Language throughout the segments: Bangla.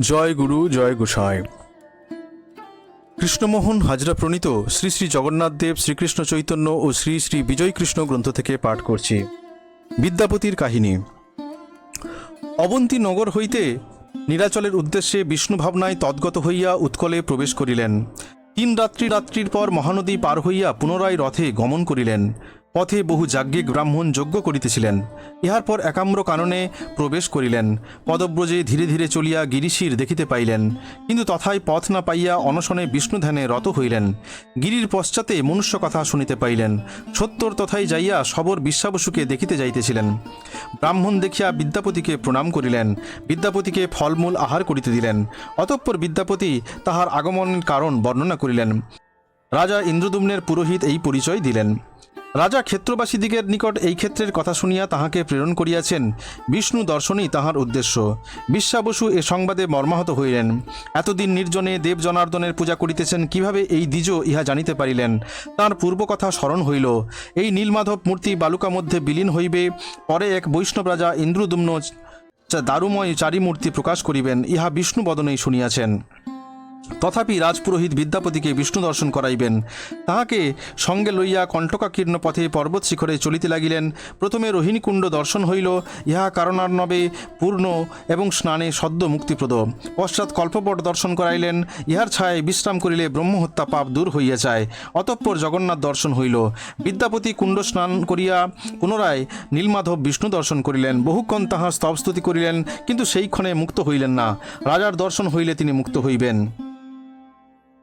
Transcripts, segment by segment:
জয় গুরু, জয় গোসাই। কৃষ্ণমোহন হাজরা প্রণীত শ্রী শ্রী জগন্নাথ দেব শ্রীকৃষ্ণ চৈতন্য ও শ্রী শ্রী বিজয় কৃষ্ণ গ্রন্থ থেকে পাঠ করছি। বিদ্যাপতির কাহিনী। অবন্তী নগর হইতে নীলাচলের উদ্দেশ্যে বিষ্ণু ভাবনায় তদ্গত হইয়া উৎকলে প্রবেশ করিলেন। তিন রাত্রি রাত্রির পর মহানদী পার হইয়া পুনরায় রথে গমন করিলেন। পথে বহু যাজ্ঞিক ব্রাহ্মণ যজ্ঞ করিতেছিলেন। ইহার পর একাম্র কাননে প্রবেশ করিলেন। পদব্রজে ধীরে ধীরে চলিয়া গিরিশির দেখিতে পাইলেন। কিন্তু তথায় পথ না পাইয়া অনশনে বিষ্ণু ধ্যানে রত হইলেন। গিরির পশ্চাতে মনুষ্য কথা শুনিতে পাইলেন। সত্তর তথায় যাইয়া সবর বিশ্বাবসুকে দেখিতে যাইতেছিলেন। ব্রাহ্মণ দেখিয়া বিদ্যাপতিকে প্রণাম করিলেন। বিদ্যাপতিকে ফলমূল আহার করিতে দিলেন। অতঃপর বিদ্যাপতি তাহার আগমনের কারণ বর্ণনা করিলেন। রাজা ইন্দ্রদুম্নের পুরোহিত এই পরিচয় দিলেন। রাজা ক্ষেত্রবাসীদিগের নিকট এই ক্ষেত্রের কথা শুনিয়া তাহাকে প্রেরণ করিয়াছেন। বিষ্ণু দর্শনই তাহার উদ্দেশ্য। বিশ্বাবসু এ সংবাদে মর্মাহত হইলেন। এতদিন নির্জনে দেব জনার্দনের পূজা করিতেছেন কীভাবে এই দ্বিজ ইহা জানিতে পারিলেন? তার পূর্ব কথা স্মরণ হইল। এই নীলমাধব মূর্তি বালুকা মধ্যে বিলীন হইবে, পরে এক বৈষ্ণব রাজা ইন্দ্রদুম্ন দারুময় চারি মূর্তি প্রকাশ করিবেন, ইহা বিষ্ণু বদনেই শুনিয়াছেন। তথাপি রাজপুরোহিত বিদ্যাপতিকে বিষ্ণু দর্শন করাইবেন। তাহাকে সঙ্গে লইয়া কণ্টকাকীর্ণ পথে পর্বত শিখরে চলিতে লাগিলেন। প্রথমে রোহিণীকুণ্ড দর্শন হইল। ইহা কারণার্ণবে পূর্ণ এবং স্নানে সদ্য মুক্তিপ্রদ। পশ্চাৎ কল্পপট দর্শন করাইলেন। ইহার ছায় বিশ্রাম করিলে ব্রহ্মহত্যা পাপ দূর হইয়া যায়। অতঃপর জগন্নাথ দর্শন হইল। বিদ্যাপতি কুণ্ড স্নান করিয়া পুনরায় নীলমাধব বিষ্ণু দর্শন করিলেন। বহুক্ষণ তাহার স্তবস্তুতি করিলেন, কিন্তু সেই ক্ষণে মুক্ত হইলেন না। রাজার দর্শন হইলে তিনি মুক্ত হইবেন।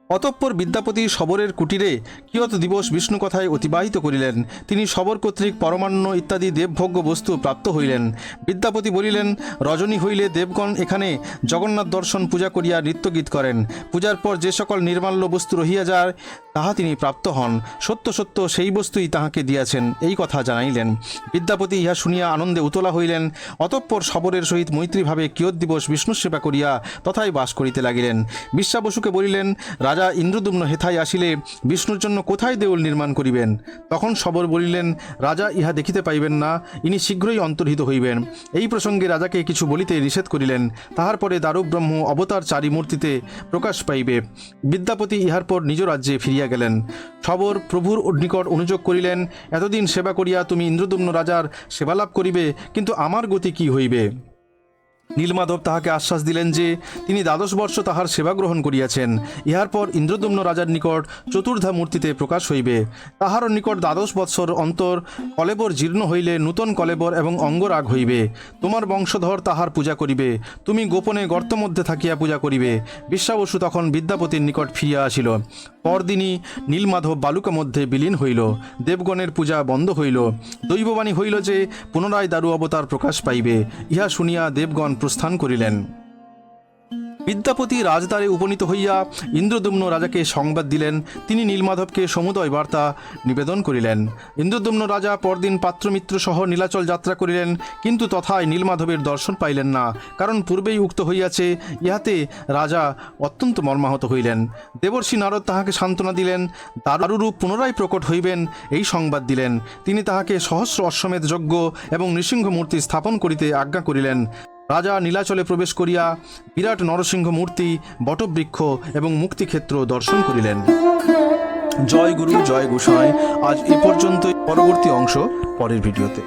অতঃপর বিদ্যাপতি শবরের কুটিরে কিয়ত দিবস বিষ্ণু কথায় অতিবাহিত করিলেন। তিনি শবর কর্তৃক পরমান্ন ইত্যাদি দেবভোগ্য বস্তু প্রাপ্ত হইলেন। বিদ্যাপতি বলিলেন, রজনী হইলে দেবগণ এখানে জগন্নাথ দর্শন পূজা করিয়া নৃত্যগীত করেন। পূজার পর যে সকল নির্মাল্য বস্তু রহিয়া যায় তাহা তিনি প্রাপ্ত হন। সত্য সত্য, সেই বস্তুই তাহাকে দিয়াছেন, এই কথা জানাইলেন। বিদ্যাপতি ইহা শুনিয়া আনন্দে উতলা হইলেন। অতঃপর শবরের সহিত মৈত্রীভাবে কিয়ত দিবস বিষ্ণু সেবা করিয়া তথায় বাস করিতে লাগিলেন। বিশ্বাবসুকে বলিলেন, রাজা ইন্দ্রদুম্ন হেথায় আসিলে বিষ্ণুর জন্য কোথায় দেউল নির্মাণ করিবেন? তখন সবর বলিলেন, রাজা ইহা দেখিতে পাইবেন না, ইনি শীঘ্রই অন্তর্হিত হইবেন। এই প্রসঙ্গে রাজাকে কিছু বলিতে নিষেধ করিলেন। তাহার পরে দারুব্রহ্ম অবতার চারি মূর্তিতে প্রকাশ পাইবে। বিদ্যাপতি ইহার পর নিজ রাজ্যে ফিরিয়া গেলেন। শবর প্রভুর নিকট অনুযোগ করিলেন, এতদিন সেবা করিয়া তুমি ইন্দ্রদুম্ন রাজার সেবালাভ করিবে, কিন্তু আমার গতি কি হইবে? নীলমাধব তাহাকে আশ্বাস দিলেন যে, তিনি দ্বাদশ বর্ষ তাহার সেবা গ্রহণ করিয়াছেন। ইহার পর ইন্দ্রদুম্ন রাজার নিকট চতুর্ধা মূর্তিতে প্রকাশ হইবে। তাহারও নিকট দ্বাদশ বৎসর অন্তর কলেবর জীর্ণ হইলে নূতন কলেবর এবং অঙ্গরাগ হইবে। তোমার বংশধর তাহার পূজা করিবে। তুমি গোপনে গর্ত মধ্যে থাকিয়া পূজা করিবে। বিশ্বাবসু তখন বিদ্যাপতির নিকট ফিরিয়া আসিল। পরদিনই নীলমাধব বালুকা মধ্যে বিলীন হইল, দেবগণের পূজা বন্ধ হইল। দৈববাণী হইল যে, পুনরায় দারু অবতার প্রকাশ পাইবে, ইহা শুনিয়া দেবগণ প্রস্থান করিলেন। বিদ্যাপতি রাজদ্বারে উপনীত হইয়া ইন্দ্রদুম্ন রাজাকে সংবাদ দিলেন। তিনি নীলমাধবকে সমুদয় বার্তা নিবেদন করিলেন। ইন্দ্রদুম্ন রাজা পরদিন পাত্রমিত্র সহ নীলাচল যাত্রা করিলেন, কিন্তু তথায় নীলমাধবের দর্শন পাইলেন না, কারণ পূর্বেই উক্ত হইয়াছে, ইহাতে রাজা অত্যন্ত মর্মাহত হইলেন। দেবর্ষি নারদ তাহাকে সান্ত্বনা দিলেন দারুরূপ পুনরায় প্রকট হইবেন, এই সংবাদ দিলেন। তিনি তাহাকে সহস্র অশ্বমেধ যজ্ঞ এবং নৃসিংহ মূর্তি স্থাপন করিতে আজ্ঞা করিলেন। রাজা নীলাচলে প্রবেশ করিয়া বিরাট নরসিংহ মূর্তি, বটবৃক্ষ এবং মুক্তিক্ষেত্র দর্শন করিলেন। জয় গুরু, জয় গোসাই। আজ এ পর্যন্ত পরবর্তী অংশ পরের ভিডিওতে।